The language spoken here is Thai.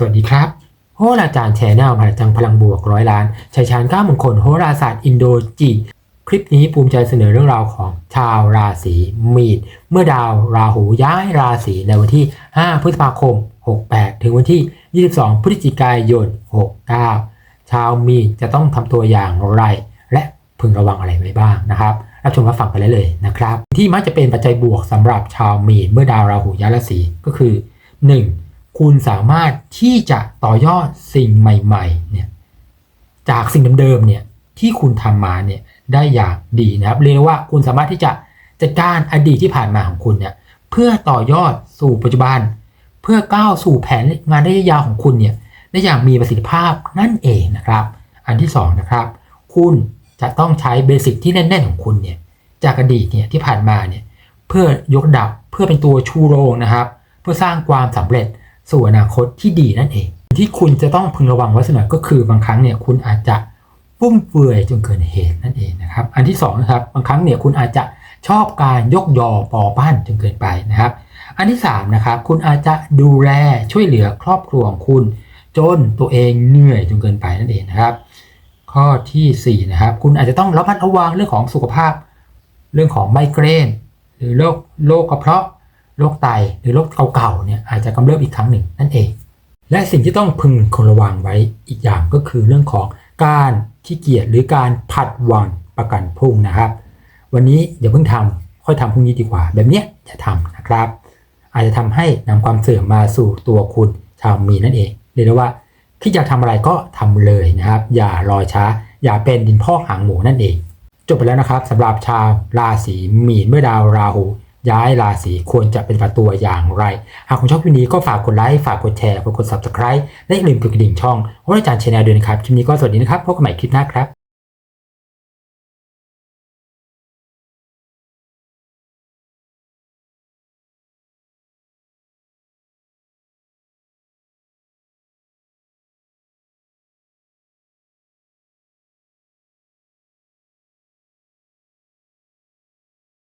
สวัสดีครับโหราจารย์แชนแนลพลังจังพลังบวกร้อยล้านชัยชาญก้ามงคลโหราศาสตร์อินโดจีนคลิปนี้ภูมิใจเสนอเรื่องราวของชาวราศีมีนเมื่อดาวราหูย้ายราศีในวันที่ 5 พฤษภาคม 68 ถึงวันที่ 22 พฤศจิกายน 69 ชาวมีนจะต้องทำตัวอย่างไร และพึงระวังอะไรไว้บ้างนะครับรับชมรับฟังกันได้เลยนะครับ ที่มักจะเป็นปัจจัยบวกสำหรับชาวมีนเมื่อดาวราหูย้ายราศีก็คือ 1. คุณสามารถที่จะต่อยอดสิ่งใหม่ๆเนี่ยจากสิ่งเดิมๆเนี่ยที่คุณทำมาเนี่ยได้อย่างดีนะครับเรียกว่าคุณสามารถที่จะจัดการอดีตที่ผ่านมาของคุณเนี่ยเพื่อต่อยอดสู่ปัจจุบัน เพื่อก้าวสู่แผนงานระยะยาวของคุณเนี่ยได้อย่างมีประสิทธิภาพนั่นเองนะครับ อันที่สองนะครับคุณจะต้องใช้เบสิกที่แน่นๆของคุณเนี่ยจากอดีตเนี่ยที่ผ่านมาเนี่ยเพื่อยกดับเพื่อเป็นตัวชูโรงนะครับ เพื่อสร้างความสำเร็จ สู่อนาคตที่ดีนั่นเอง ที่คุณจะต้องพึงระวังไว้เสมอก็คือบางครั้งเนี่ยคุณอาจจะฟุ่มเฟือยจนเกินเหตุนั่นเองนะครับ อันที่สองนะครับบางครั้งเนี่ยคุณอาจจะชอบการยกยอปอปั้นจนเกินไปนะครับ อันที่สามนะครับคุณอาจจะดูแลช่วยเหลือครอบครัวของคุณ จนตัวเองเหนื่อยจนเกินไปนั่นเองนะครับ ข้อทีสี่4นะครับคุณอาจจะต้องระมัดระวังเรื่องของสุขภาพ เรื่องของไมเกรน หรือโรคโรคกระเพาะ โรคไตหรือโรคเก่าๆเนี่ยอาจจะกำเริบอีกครั้งหนึ่งนั่นเอง และสิ่งที่ต้องพึงคนระวังไว้อีกอย่างก็คือเรื่องของการขี้เกียจหรือการผัดวันประกันพรุ่งนะครับ วันนี้อย่าเพิ่งทำค่อยทำพรุ่งนี้ดีกว่า แบบเนี้ยอย่าทำนะครับ อาจจะทำให้นำความเสื่อมมาสู่ตัวคุณชาวมีนนั่นเองเรียกได้ว่าคิดอยากทำอะไรก็ทำเลยนะครับ อย่ารอช้า อย่าเป็นดินพอกหางหมูนั่นเอง จบไปแล้วนะครับสำหรับชาวราศีมีนเมื่อดาวราหู ย้ายราศีควรจะเป็นประตัวอย่างไร หากคุณชอบคลิปนี้ก็ฝากกดไลค์ฝากกดแชร์ฝากกด subscribe และอย่าลืมกดกระดิ่งช่องโหราจารย์ชนแนลด้วยนะครับคลิปนี้ก็สวัสดีนะครับพบกันใหม่คลิปหน้าครับ